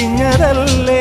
പിരിഞ്ഞതല്ലേ